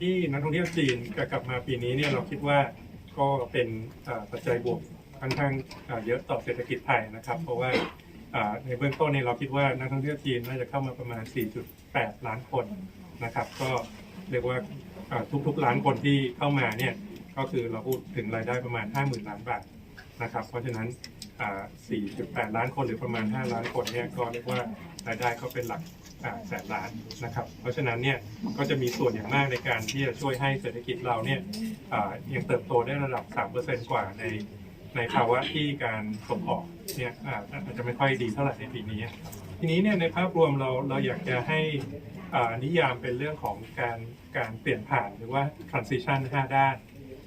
ที่นักท่องเที่ยวจีนกลับมาปีนี้เนี่ยเราคิดว่าก็เป็นปัจจัยบวกค่อนข้างเยอะต่อเศรษฐกิจไทยนะครับ เพราะว่าในเบื้องต้นเนี่ยเราคิดว่านักท่องเที่ยวจีนน่าจะเข้ามาประมาณ 4.8 ล้านคนนะครับ ก็เรียกว่าทุกๆล้านคนที่เข้ามาเนี่ยก็คือเราพูดถึงรายได้ประมาณ 50,000 ล้านบาทนะครับ เพราะฉะนั้น 4.8 ล้านคนหรือประมาณ 5 ล้านคนเนี่ยก็เรียกว่ารายได้ก็เป็นหลักแสนล้านนะครับ เพราะฉะนั้นเนี่ยก็จะมีส่วนอย่างมากในการที่จะช่วยให้เศรษฐกิจเราเนี่ยยังเติบโตได้ระดับ 3%กว่าในในภาวะที่การส่งออกเนี่ยอาจจะไม่ค่อยดีเท่าไหร่ในปีนี้ ทีนี้เนี่ยในภาพรวมเราเราอยากจะให้อานิยามเป็นเรื่องของการการเปลี่ยนผ่านหรือว่า transition 5 ด้าน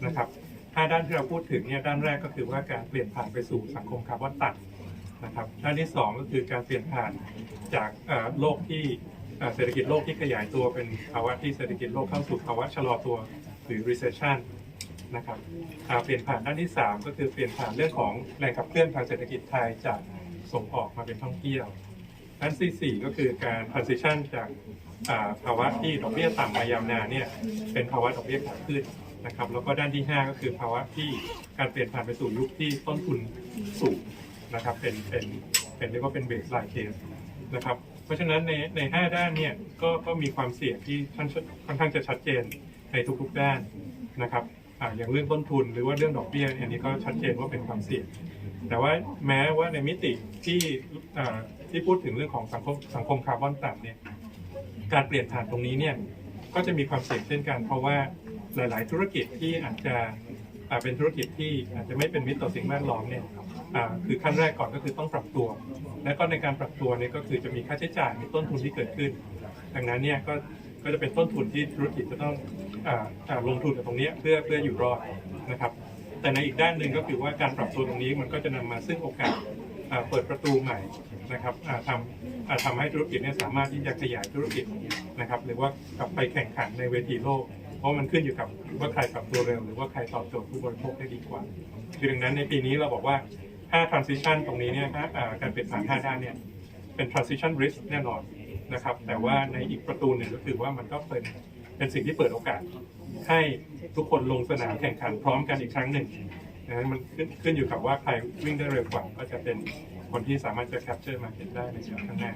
นะครับ 5ด้านที่เราพูดถึงเนี่ยด้านแรกก็คือว่าการเปลี่ยนผ่านไปสู่สังคมคาร์บอนต่ำนะครับด้านที่ 2 ก็คือการเปลี่ยนผ่านจากโลกที่เศรษฐกิจโลกที่ขยายตัวเป็นภาวะที่เศรษฐกิจโลกเข้าสู่ภาวะชะลอตัวหรือ recession นะครับเปลี่ยนผ่านด้านที่ 3 ก็คือเปลี่ยนผ่านเรื่องของแรงขับเคลื่อนทางเศรษฐกิจไทยจากส่งออกมาเป็นท่องเที่ยวด้านที่4ก็คือการ transition จากภาวะที่ดอกเบี้ยต่ำมายาวนานเนี่ยเป็นภาวะดอกเบี้ยขาขึ้น นะครับ แล้วก็ด้านที่ 5 ก็คือภาวะที่การเปลี่ยนผ่านไปสู่ยุคที่ต้นทุนสูงนะครับเป็นเป็นเป็นเรียกว่าเป็นเบสไลน์เคสนะครับเพราะฉะนั้นในใน 5 ด้านเนี่ยก็ก็มีความเสี่ยงที่ค่อนค่อนข้างจะชัดเจนในทุกๆด้านนะครับออย่างเรื่องต้นทุนหรือว่าเรื่องดอกเบี้ยอันนี้ก็ชัดเจนว่าเป็นความเสี่ยง แต่ว่าแม้ว่าในมิติที่ที่พูดถึงเรื่องของสังคมสังคมคาร์บอนต่ำเนี่ยการเปลี่ยนผ่านตรงนี้เนี่ยก็จะมีความเสี่ยงเช่นกัน เพราะว่า หลาย ๆ ธุรกิจที่อาจจะเป็นธุรกิจที่อาจจะไม่เป็นมิตรต่อสิ่งแวดล้อมเนี่ยคือขั้นแรกก่อนก็คือต้องปรับตัว และก็ในการปรับตัวเนี่ยก็คือจะมีค่าใช้จ่ายมีต้นทุนที่เกิดขึ้น ดังนั้นเนี่ยก็ก็จะเป็นต้นทุนที่ธุรกิจจะต้องอลงทุนกับตรงนี้เพื่อเพื่ออยู่รอดนะครับ แต่ในอีกด้านหนึ่งก็คือว่าการปรับตัวตรงนี้มันก็จะนำมาซึ่งโอกาสเปิดประตูใหม่นะครับทำทำให้ธุรกิจเนี่ยสามารถที่จะขยายธุรกิจนะครับหรือว่ากลับไปแข่งขันในเวทีโลก ราะมันขึ้นอยู่กับว่าใครปรับตัวเร็วหรือว่าใครตอบโจทย์ผู้บริโภคได้ดีกว่าคือดังนั้นในปีนี้เราบอกว่าถ้า transition ตรงนี้เนี่ยการเปลี่ยนผ่าน5ด้านเนี่ยเป็น transition risk แน่นอนนะครับแต่ว่าในอีกประตูหนึ่งก็คือว่ามันก็เป็นเป็นสิ่งที่เปิดโอกาส ให้ทุกคนลงสนามแข่งขันพร้อมกันอีกครั้งหนึ่งดังนั้นมันขึ้นขึ้นอยู่กับว่าใครวิ่งได้เร็วกว่าก็จะเป็นคนที่สามารถจะ capture market ได้ในช่วงข้างหน้า